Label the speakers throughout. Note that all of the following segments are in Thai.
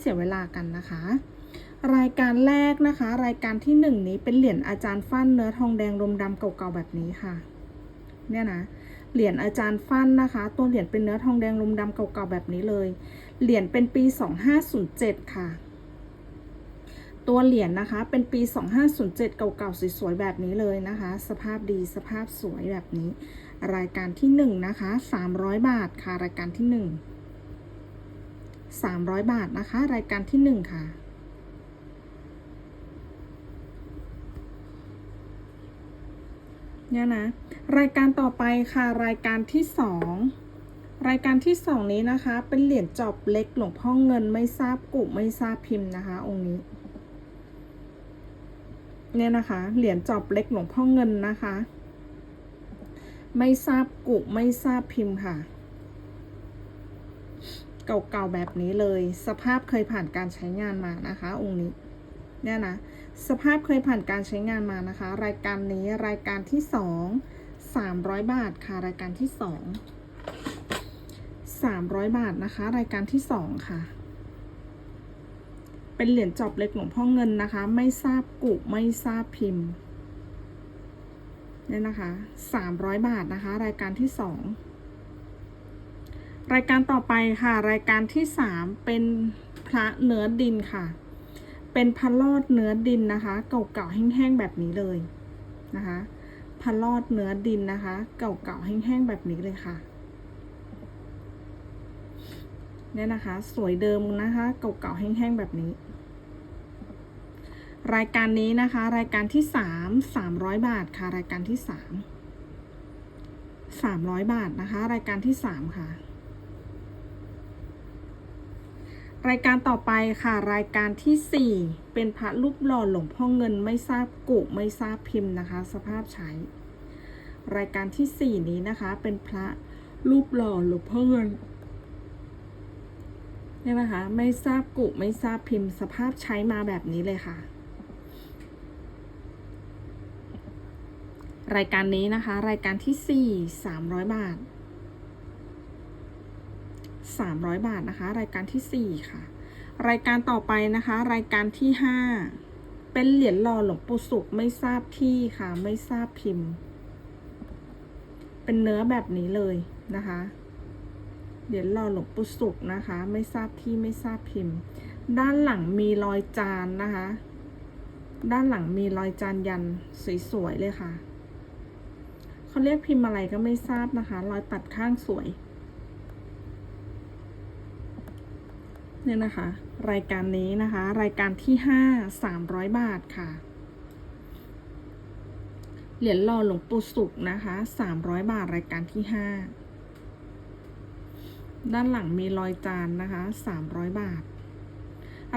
Speaker 1: เสียเวลากันนะคะ รายการแรกนะคะ รายการที่หนึ่งนี้เป็นเหรียญอาจารย์ฟั่นเนื้อทองแดงลมดำเก่าๆแบบนี้ค่ะ เนี่ยนะเหรียญอาจารย์ฟั่นนะคะ ตัวเหรียญเป็นเนื้อทองแดงลมดำเก่าๆแบบนี้เลย เหรียญเป็นปี 2507 ค่ะ ตัวเหรียญนะคะ เป็นปี 2507 เก่าๆสวยๆแบบนี้เลยนะคะ สภาพดีสภาพสวยแบบนี้ รายการที่หนึ่งนะคะ 300 บาทค่ะรายการที่หนึ่ง 300 บาทนะคะ รายการที่หนึ่งค่ะ เนี่ยนะ รายการต่อไปค่ะ รายการที่สองรายการที่สองนี้นะคะ เป็นเหรียญจอบเล็กหลวงพ่อเงินไม่ทราบกุไม่ทราบพิมพ์นะคะ องค์นี้ เนี่ยนะคะ เหรียญจอบเล็กหลวงพ่อเงินนะคะ ไม่ทราบกุไม่ทราบพิมพ์ค่ะ เก่าๆแบบนี้เลย สภาพเคยผ่านการใช้งานมานะคะ องค์นี้เนี่ยนะสภาพเคยผ่านการใช้งานมานะคะ รายการนี้รายการที่สองสามร้อยบาทค่ะรายการที่สองสามร้อยบาทนะคะ รายการที่สองค่ะ เป็นเหรียญจอบเล็กหลวงพ่อเงินนะคะ ไม่ทราบกุไม่ทราบพิมพ์เนี่ยนะคะสามร้อยบาทนะคะ รายการที่สอง รายการต่อไปค่ะ รายการที่สามเป็นพระเนื้อดินค่ะ เป็นพระลอดเนื้อดินนะคะ เก่าๆแห้งๆแบบนี้เลยนะคะพระลอดเนื้อดินนะคะ เก่าๆแห้งๆแบบนี้เลยค่ะเนี่ยนะคะ สวยเดิมนะคะ เก่าๆแห้งๆแบบนี้ รายการนี้นะคะ รายการที่สามสามร้อยบาทค่ะ รายการที่สามสามร้อยบาทนะคะ รายการที่สามค่ะ รายการต่อไปค่ะรายการที่ 4 เป็นพระรูปหล่อหลวงพ่อเงินไม่ทราบกุไม่ทราบพิมพ์นะคะ สภาพใช้ รายการที่ 4 นี้นะคะเป็นพระรูปหล่อหลวงพ่อเงินเนี่ยนะคะไม่ทราบกุไม่ทราบพิมพ์สภาพใช้มาแบบนี้เลยค่ะ รายการนี้นะคะ รายการที่ 4 300 บาท 300 บาทนะคะ รายการที่ 4 ค่ะ รายการต่อไปนะคะ รายการที่ 5 เป็นเหรียญหล่อหลวงปู่สุขไม่ทราบที่ค่ะ ไม่ทราบพิมพ์ เป็นเนื้อแบบนี้เลยนะคะ เหรียญหล่อหลวงปู่สุขนะคะ ไม่ทราบที่ไม่ทราบพิมพ์ ด้านหลังมีรอยจานนะคะ ด้านหลังมีรอยจานยันสวยๆเลยค่ะเขาเรียกพิมพ์อะไรก็ไม่ทราบนะคะ รอยตัดข้างสวย เนี่ยนะคะ รายการนี้นะคะ รายการที่ห้าสามร้อยบาทค่ะ เหรียญหล่อหลวงปู่สุขนะคะสามร้อยบาทรายการที่ห้าด้านหลังมีรอยจานนะคะสามร้อยบาท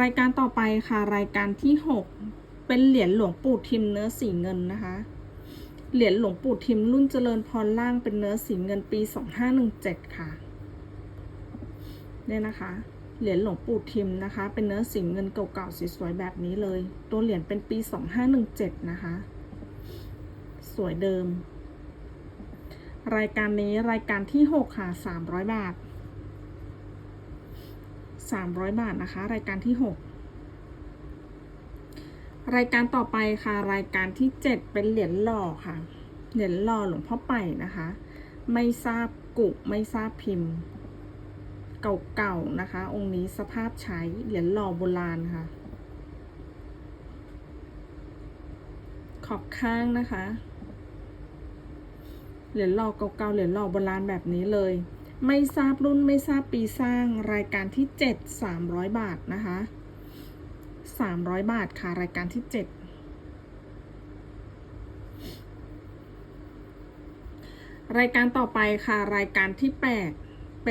Speaker 1: รายการต่อไปค่ะ รายการที่หกเป็นเหรียญหลวงปู่ทิมเนื้อสีเงินนะคะ เหรียญหลวงปู่ทิมรุ่นเจริญพรล่างเป็นเนื้อสีเงินปีสองห้าหนึ่งเจ็ดค่ะเนี่ยนะคะ เหรียญหลวงปู่ทิมนะคะ เป็นเนื้อสีเงินเก่าๆสวยๆแบบนี้เลย ตัวเหรียญเป็นปี 2517 นะคะ สวยเดิม รายการนี้รายการที่ 6 ค่ะ 300 บาท 300 บาทนะคะ รายการที่ 6 รายการต่อไปค่ะ รายการที่ 7 เป็นเหรียญหล่อค่ะ เหรียญหล่อหลวงพ่อไปนะคะ ไม่ทราบกุไม่ทราบพิมพ์ เก่าๆนะคะ องค์นี้สภาพใช้เหรียญหล่อโบราณค่ะ ขอบข้างนะคะ เหรียญหล่อเก่าๆเหรียญหล่อโบราณแบบนี้เลย ไม่ทราบรุ่นไม่ทราบปีสร้างรายการที่เจ็ดสามร้อยบาทนะคะสามร้อยบาทค่ะรายการที่เจ็ดรายการต่อไปค่ะ รายการที่แปด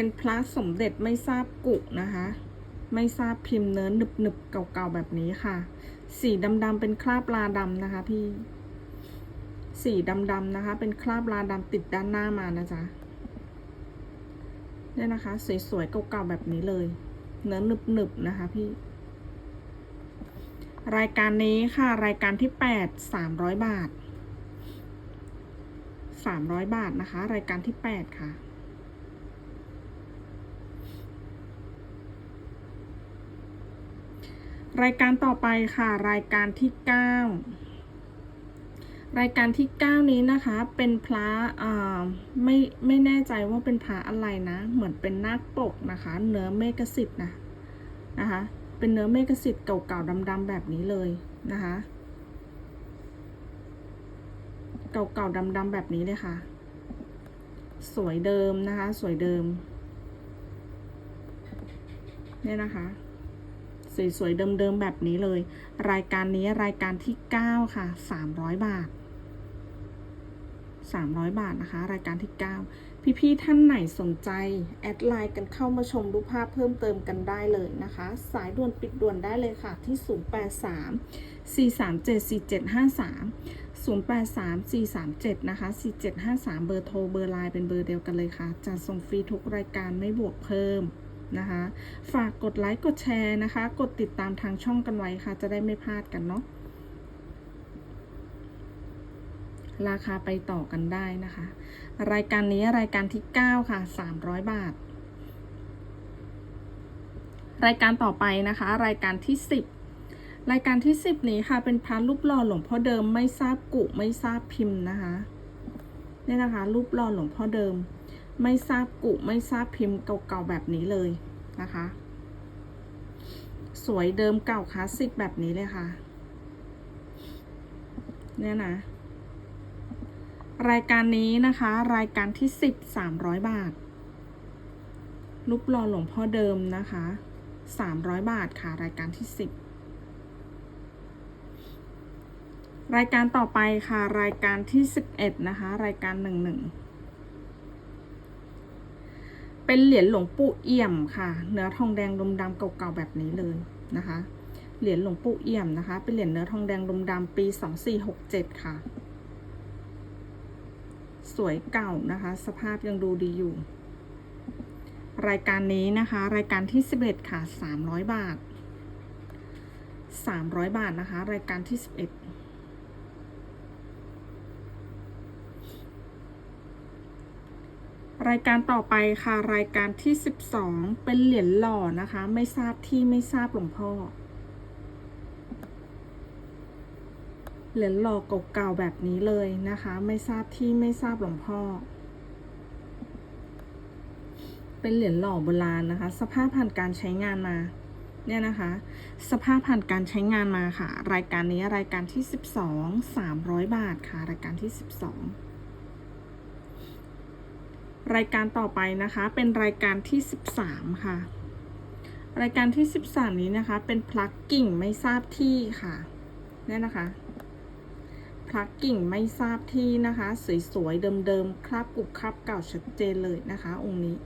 Speaker 1: เป็นพระสมเด็จไม่ทราบกุนะคะ ไม่ทราบพิมพ์เนื้อหนึบหนึบเก่าๆแบบนี้ค่ะ สีดำๆเป็นคราบลาดำนะคะพี่ สีดำๆนะคะ เป็นคราบลาดำติดด้านหน้ามานะจ๊ะเนี่ยนะคะ สวยๆเก่าๆแบบนี้เลย เนื้อหนึบๆนะคะพี่รายการนี้ค่ะ รายการที่แปดสามร้อยบาทสามร้อยบาทนะคะ รายการที่แปดค่ะ รายการต่อไปค่ะ รายการที่เก้ารายการที่เก้านี้นะคะเป็นพระอ่าไม่ไม่แน่ใจว่าเป็นพระอะไรนะ เหมือนเป็นนาคปกนะคะ เนื้อเมกสิทธ์นะนะคะเป็นเนื้อเมกสิทธ์เก่าๆดำๆแบบนี้เลยนะคะเก่าๆดำๆแบบนี้เลยค่ะ สวยเดิมนะคะ สวยเดิมเนี่ยนะคะ สวยๆ เดิมๆ แบบนี้เลย รายการนี้รายการที่ 9 ค่ะ 300 บาท 300 บาทนะคะ รายการที่ 9 พี่ๆ ท่านไหนสนใจ แอดไลน์กันเข้ามาชมรูปภาพเพิ่มเติมกันได้เลยนะคะ สายด่วนปิดด่วนได้เลยค่ะ ที่ 083 437 4753 083 437 นะคะ 4753 เบอร์โทร เบอร์ไลน์เป็นเบอร์เดียวกันเลยค่ะ จัดส่งฟรีทุกรายการไม่บวกเพิ่ม นะคะ ฝากกดไลค์กดแชร์นะคะ กดติดตามทางช่องกันไว้ค่ะ จะได้ไม่พลาดกันเนาะราคาไปต่อกันได้นะคะ รายการนี้รายการที่ 9 ค่ะ 300 บาท รายการต่อไปนะคะ รายการที่ 10 รายการที่ 10 นี้ค่ะ เป็นพระรูปหล่อหลวงพ่อเดิมไม่ทราบกุไม่ทราบพิมพ์นะคะเนี่ยนะคะ รูปหล่อหลวงพ่อเดิม ไม่ทราบกุไม่ทราบพิมพ์เก่าๆแบบนี้เลยนะคะ สวยเดิมเก่าคลาสสิกแบบนี้เลยค่ะ เนี่ยนะ รายการนี้นะคะ รายการที่สิบสามร้อยบาท รูปหล่อหลวงพ่อเดิมนะคะสามร้อยบาทค่ะ รายการที่สิบรายการต่อไปค่ะ รายการที่สิบเอ็ดนะคะ รายการหนึ่งหนึ่ง เป็นเหรียญหลวงปู่เอี่ยมค่ะ เนื้อทองแดงดมดำเก่าๆแบบนี้เลยนะคะ เหรียญหลวงปู่เอี่ยมนะคะ เป็นเหรียญเนื้อทองแดงดมดำปีสองสี่หกเจ็ดค่ะ สวยเก่านะคะ สภาพยังดูดีอยู่ รายการนี้นะคะ รายการที่11ค่ะ300บาท300บาทนะคะ รายการที่11 รายการต่อไปค่ะรายการที่ 12 เป็นเหรียญหล่อนะคะ ไม่ทราบที่ไม่ทราบหลวงพ่อ เหรียญหล่อเก่าๆแบบนี้เลยนะคะ ไม่ทราบที่ไม่ทราบหลวงพ่อ เป็นเหรียญหล่อโบราณนะคะ สภาพผ่านการใช้งานมาเนี่ยนะคะ สภาพผ่านการใช้งานมาค่ะ รายการนี้รายการที่ 12 300 บาทค่ะ รายการที่ 12 รายการต่อไปนะคะ เป็นรายการที่ 13 ค่ะ รายการที่ 13 นี้นะคะ เป็นพลักกิ่งไม่ทราบที่ค่ะเนี่ยนะคะพลักกิ่งไม่ทราบที่นะคะ สวยๆเดิมๆคราบกุบคราบเก่าชัดเจนเลยนะคะ องค์นี้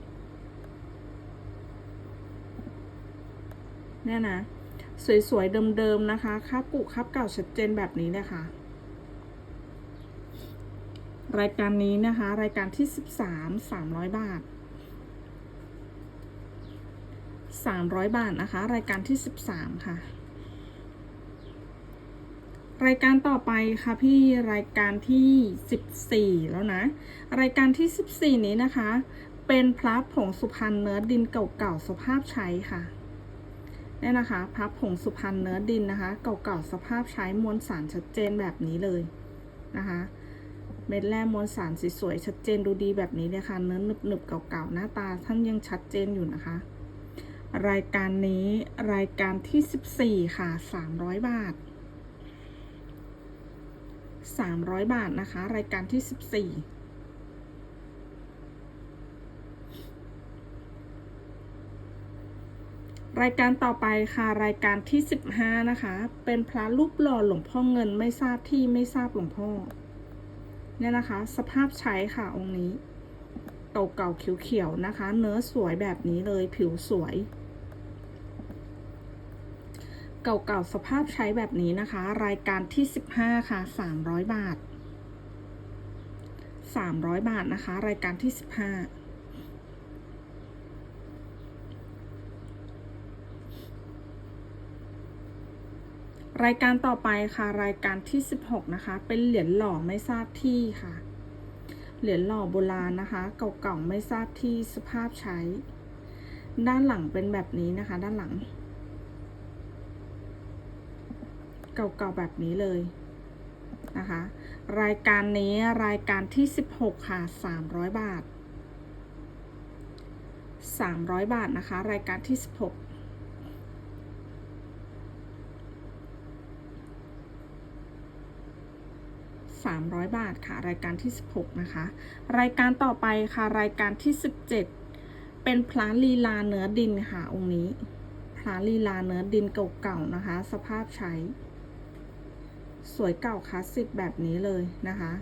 Speaker 1: เนี่ยนะสวยๆเดิมๆนะคะคราบกุคราบเก่าชัดเจนแบบนี้เลยค่ะ รายการนี้นะคะ รายการที่ 13 300 บาท 300 บาทนะคะ รายการที่ 13 ค่ะ รายการต่อไปค่ะพี่รายการที่ 14 แล้วนะ รายการที่ 14 นี้นะคะ เป็นพระผงสุพรรณเนื้อดินเก่าๆสภาพใช้ค่ะเนี่ยนะคะพระผงสุพรรณเนื้อดินนะคะ เก่าๆสภาพใช้มวลสารชัดเจนแบบนี้เลยนะคะ เม็ดแร่มวลสารสวยๆชัดเจนดูดีแบบนี้เลยค่ะเนื้อหนึบๆเก่าๆหน้าตาท่านยังชัดเจนอยู่นะคะ รายการนี้รายการที่ 14 ค่ะ 300 บาท 300 บาทนะคะ รายการที่ 14รายการต่อไปค่ะรายการที่ 15 นะคะ เป็นพระรูปหล่อหลวงพ่อเงินไม่ทราบที่ไม่ทราบหลวงพ่อ เนี่ยนะคะ สภาพใช้ค่ะองค์นี้เก่าๆเขียวๆนะคะ เนื้อสวยแบบนี้เลยผิวสวย เก่าๆสภาพใช้แบบนี้นะคะ รายการที่ 15 ค่ะ 300 บาท 300 บาทนะคะ รายการที่ 15 รายการต่อไปค่ะ รายการที่ 16 นะคะ เป็นเหรียญหล่อไม่ทราบที่ค่ะ เหรียญหล่อโบราณนะคะ เก่าๆไม่ทราบที่สภาพใช้ ด้านหลังเป็นแบบนี้นะคะ ด้านหลัง เก่าๆแบบนี้เลยนะคะ รายการนี้รายการที่ 16 ค่ะ 300 บาท 300 บาทนะคะ รายการที่ 16 300 บาทค่ะ รายการที่ 16 นะคะ รายการต่อไปค่ะ รายการที่ 17 เป็นพระลีลาเนื้อดินค่ะ องค์นี้พระลีลาเนื้อดินเก่าๆนะคะ สภาพใช้ สวยเก่าคลาสสิกแบบนี้เลยนะคะ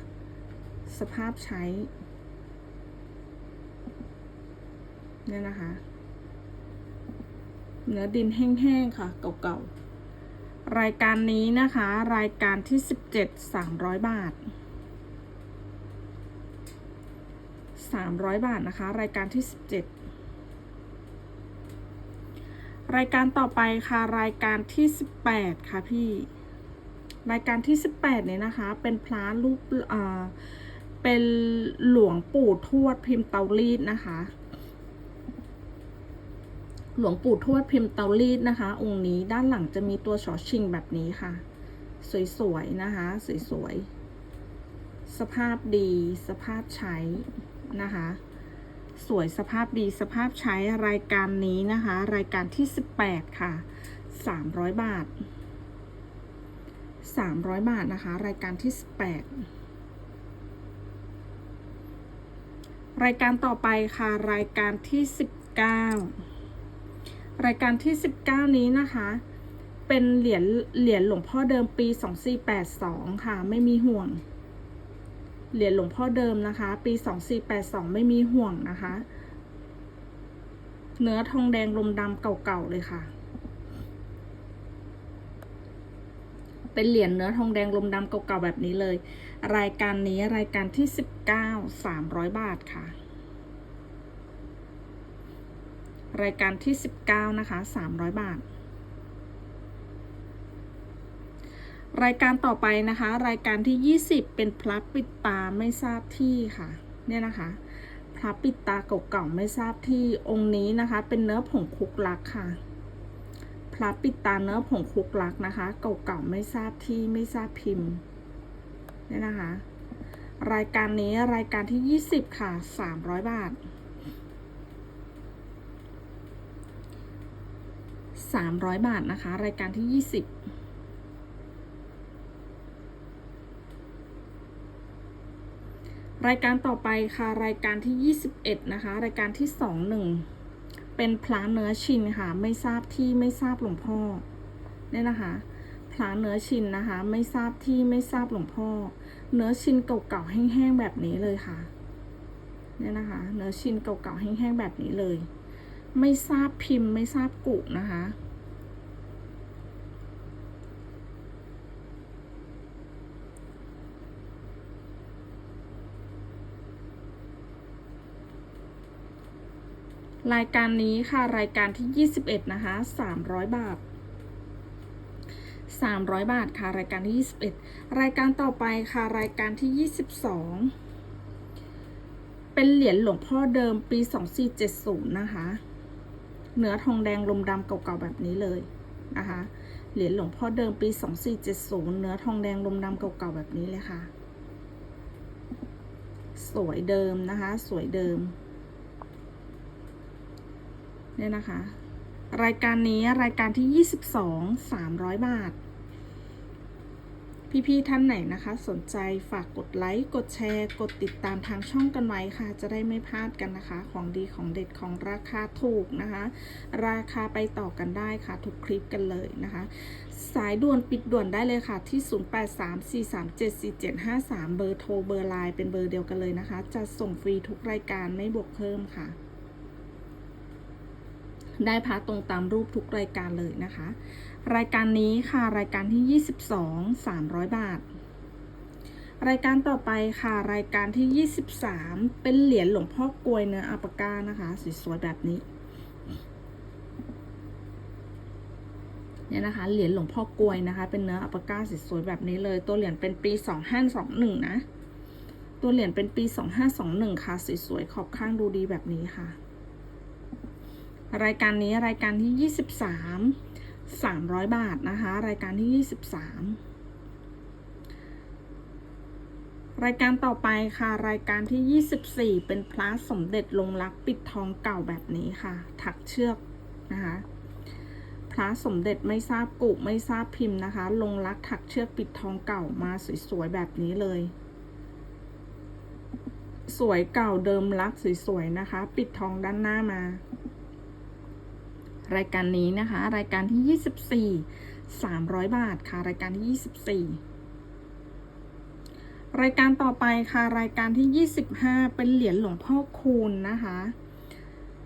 Speaker 1: สภาพใช้เนี่ยนะคะ เนื้อดินแห้งๆค่ะ เก่าๆรายการนี้นะคะ รายการที่ 17 300 บาท 300 บาทนะคะ รายการที่ 17 รายการต่อไปค่ะ รายการที่ 18 ค่ะพี่ รายการที่ 18 เนี่ยนะคะ เป็นพระรูปอ่าเป็นหลวงปู่ทวดพิมพ์เตารีดนะคะ หลวงปู่ทวดพิมพ์เตารีดนะคะ องค์นี้ด้านหลังจะมีตัวชอชิงแบบนี้ค่ะ สวยๆนะคะ สวยๆสภาพดีสภาพใช้ นะคะ สวยสภาพดีสภาพใช้รายการนี้นะคะ รายการที่ 18 ค่ะ 300 บาท 300 บาทนะคะ รายการที่ 18 รายการต่อไปค่ะ รายการที่ 19 รายการที่ 19 นี้นะคะเป็นเหรียญเหรียญหลวงพ่อเดิมปี 2482 ค่ะ ไม่มีห่วง เหรียญหลวงพ่อเดิมนะคะ ปี 2482 ไม่มีห่วงนะคะ เนื้อทองแดงลมดำเก่าๆเลยค่ะ เป็นเหรียญเนื้อทองแดงลมดำเก่าๆแบบนี้เลย รายการนี้รายการที่ 19 300 บาทค่ะ รายการที่ 19 นะคะ 300 บาท รายการต่อไปนะคะ รายการที่ 20 เป็นพลับปิดตาไม่ทราบที่ค่ะ เนี่ยนะคะพลับปิดตาเก่าๆไม่ทราบที่องค์นี้นะคะ เป็นเนื้อผงคุกลักค่ะพลับปิดตาเนื้อผงคุกลักนะคะเก่าๆไม่ทราบที่ไม่ทราบพิมพ์เนี่ยนะคะ รายการนี้รายการที่ 20 ค่ะ 300 บาท 300 บาทนะคะ รายการที่ 20 รายการต่อไปค่ะรายการที่ 21 นะคะ รายการที่ 21 เป็นพระเนื้อชินค่ะ ไม่ทราบที่ไม่ทราบหลวงพ่อเนี่ยนะคะพระเนื้อชินนะคะ ไม่ทราบที่ไม่ทราบหลวงพ่อ เนื้อชินเก่าๆแห้งๆแบบนี้เลยค่ะเนี่ยนะคะ เนื้อชินเก่าๆแห้งๆแบบนี้เลย ไม่ทราบพิมพ์ไม่ทราบกุนะคะ รายการนี้ค่ะรายการที่ 21 นะคะ 300 บาท 300 บาทค่ะ รายการที่ 21 รายการต่อไปค่ะรายการที่ 22 เป็นเหรียญหลวงพ่อเดิมปี 2470 นะคะ เนื้อทองแดงลมดำเก่าๆแบบนี้เลยนะคะ เหรียญหลวงพ่อเดิมปี 2470 เนื้อทองแดงลมดำเก่าๆแบบนี้เลยค่ะ สวยเดิมนะคะ สวยเดิม เนี่ยนะคะ รายการนี้รายการที่ 22 300 บาท พี่ ๆ ท่านไหนนะคะ สนใจฝากกดไลค์ กดแชร์ กดติดตามทางช่องกันไว้ค่ะ จะได้ไม่พลาดกันนะคะ ของดีของเด็ดของราคาถูกนะคะ ราคาไปต่อกันได้ค่ะ ทุกคลิปกันเลยนะคะ สายด่วนปิดด่วนได้เลยค่ะ ที่ 0834374753 เบอร์โทรเบอร์ไลน์เป็นเบอร์เดียวกันเลยนะคะ จะส่งฟรีทุกรายการไม่บวกเพิ่มค่ะ ได้พาตรงตามรูปทุกรายการเลยนะคะ รายการนี้ค่ะรายการที่ 22 300 บาท รายการต่อไปค่ะรายการที่ 23 เป็นเหรียญหลวงพ่อกลวยเนื้ออัปปาก้านะคะสวยๆแบบนี้เนี่ยนะคะเหรียญหลวงพ่อกลวยนะคะ เป็นเนื้ออัปปาก้าสวยๆแบบนี้เลย ตัวเหรียญเป็นปี 2521 นะ ตัวเหรียญเป็นปี 2521 ค่ะสวยๆขอบข้างดูดีแบบนี้ค่ะ รายการนี้รายการที่ 23 300 บาทนะคะ รายการที่ 23 รายการต่อไปค่ะ รายการที่ 24 เป็นพระสมเด็จลงรักปิดทองเก่าแบบนี้ค่ะ ถักเชือกนะคะพระสมเด็จไม่ทราบกุไม่ทราบพิมพ์นะคะ ลงรักถักเชือกปิดทองเก่ามาสวยๆแบบนี้เลย สวยเก่าเดิมรักสวยๆนะคะ ปิดทองด้านหน้ามา รายการนี้นะคะ รายการที่ 24 300 บาทค่ะ รายการที่ 24 รายการต่อไปค่ะ รายการที่ 25 เป็นเหรียญหลวงพ่อคูณนะคะ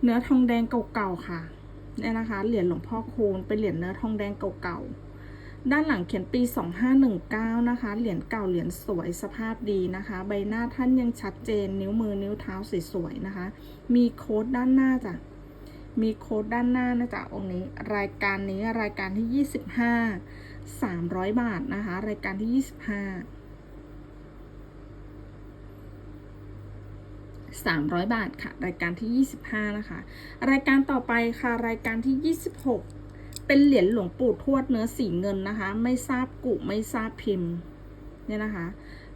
Speaker 1: เนื้อทองแดงเก่าๆค่ะเนี่ยนะคะ เหรียญหลวงพ่อคูณเป็นเหรียญเนื้อทองแดงเก่าๆ ด้านหลังเขียนปี 2519 นะคะ เหรียญเก่าเหรียญสวยสภาพดีนะคะ ใบหน้าท่านยังชัดเจน นิ้วมือนิ้วเท้าสวยๆนะคะ มีโค้ดด้านหน้าจ้ะ มีโค้ดด้านหน้านะจ๊ะองค์นี้ รายการนี้รายการที่ 25 300 บาทนะคะ รายการที่ 25 300 บาทค่ะ รายการที่ 25 นะคะ รายการต่อไปค่ะ รายการที่ 26 เป็นเหรียญหลวงปู่ทวดเนื้อสีเงินนะคะ ไม่ทราบกุไม่ทราบพิมพ์เนี่ยนะคะ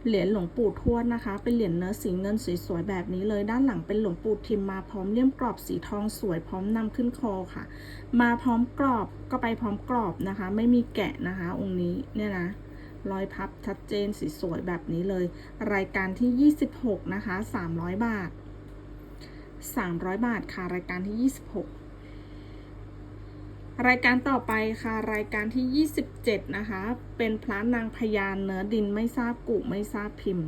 Speaker 1: เหรียญหลวงปู่ทวดนะคะ เป็นเหรียญเนื้อสีเงินสวยๆแบบนี้เลย ด้านหลังเป็นหลวงปู่ทิมมาพร้อมเลี่ยมกรอบสีทองสวยพร้อมนำขึ้นคอค่ะ มาพร้อมกรอบก็ไปพร้อมกรอบนะคะ ไม่มีแกะนะคะ องค์นี้เนี่ยนะรอยพับชัดเจนสีสวยแบบนี้เลย รายการที่ 26 นะคะ 300 บาท 300 บาทค่ะ รายการที่ 26 รายการต่อไปค่ะ รายการที่ 27 นะคะ เป็นพระนางพญานเนื้อดินไม่ทราบกุไม่ทราบพิมพ์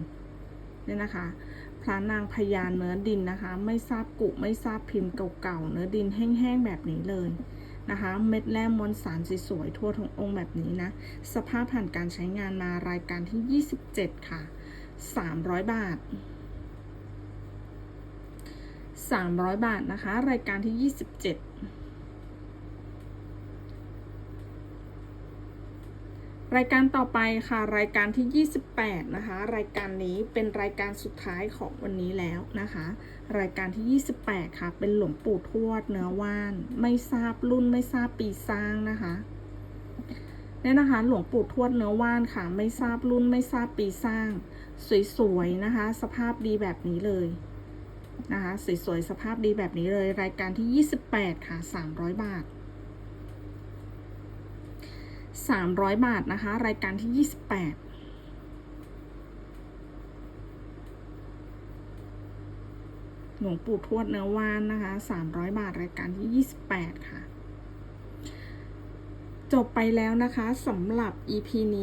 Speaker 1: เนี่ยนะคะพระนางพญานเนื้อดินนะคะ ไม่ทราบกุไม่ทราบพิมพ์เก่าๆเนื้อดินแห้งๆแบบนี้เลยนะคะ เม็ดแร่มวลสารสวยๆทั่วทั้งองค์แบบนี้นะ สภาพผ่านการใช้งานมารายการที่ 27 ค่ะ 300 บาท 300 บาทนะคะ รายการที่ 27 รายการต่อไปค่ะ รายการที่ 28 นะคะ รายการนี้เป็นรายการสุดท้ายของวันนี้แล้วนะคะ รายการที่ 28 ค่ะ เป็นหลวงปู่ทวดเนื้อว่าน ไม่ทราบรุ่นไม่ทราบปีสร้างนะคะเนี่ยนะคะ หลวงปู่ทวดเนื้อว่านค่ะ ไม่ทราบรุ่นไม่ทราบปีสร้าง สวยๆนะคะ สภาพดีแบบนี้เลยนะคะสวยๆสภาพดีแบบนี้เลย รายการที่ 28 ค่ะ 300 บาท 300 บาทนะคะ รายการที่ 28หลวงปู่ทวดเนื้อว่านนะคะ 300 บาท รายการที่ 28 ค่ะ จบไปแล้วนะคะสำหรับ EP นี้